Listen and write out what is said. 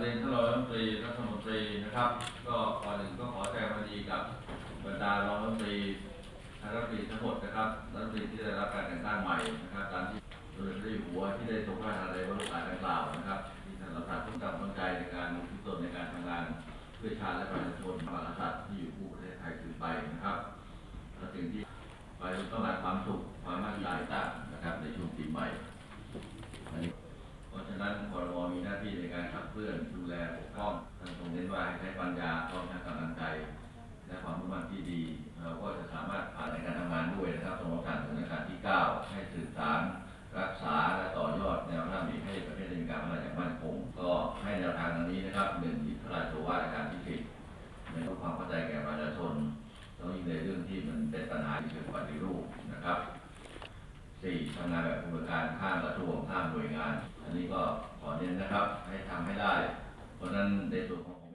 เรียนท่านรัฐมนตรีนะครับ ก็ก่อนหนึ่งก็ขอแสดงความดีกับบรรดารองรัฐมนตรีทางรัฐมนตรีทั้งหมดนะครับรัฐมนตรีที่ได้รับการแต่งตั้งใหม่นะครับตามที่โดยได้หัวที่ได้ทรงพระราชทานในวันโอกาสดังกล่าวนะครับที่ท่านรับประทุกกำลังใจในการทุกตนในการทำงานเพื่อชาติและประชาชนพระมหากษัตริย์ที่อยู่คู่ประเทศไทยสืบไปนะครับและสิ่งที่ไปต้องการความสุขความมั่นใจต่างนะครับในช่วงปีใหม่อันนี้ เพราะฉะนั้นคอรมมีหน้าที่ ในการขับเคลื่อนดูแลปกป้องท่านทรงเน้นว่าให้ใช้ปัญญาพร้อมทั้งกำลังใจ และความมุ่งมั่นที่ดี เราก็จะสามารถผ่านในการทำงานด้วยนะครับสำหรับการถึงในการที่ 9 ให้สื่อสารรักษาและต่อยอดแนวทางนี้ให้ประเทศได้มีการพัฒนาอย่างมั่นคงก็ให้แนวทางดังนี้นะครับหนึ่งพระราชโอวาทการที่สิบในเรื่องความเข้าใจแก่ประชาชนต้องยิ่งในเรื่องที่มันเป็นปัญหาที่เชิงปฏิรูปนะครับสี่ทำงานแบบกระบวนการข้ามกระทรวงข้ามหน่วยงาน อันนี้ก็ขอเน้นนะครับให้ 지난해도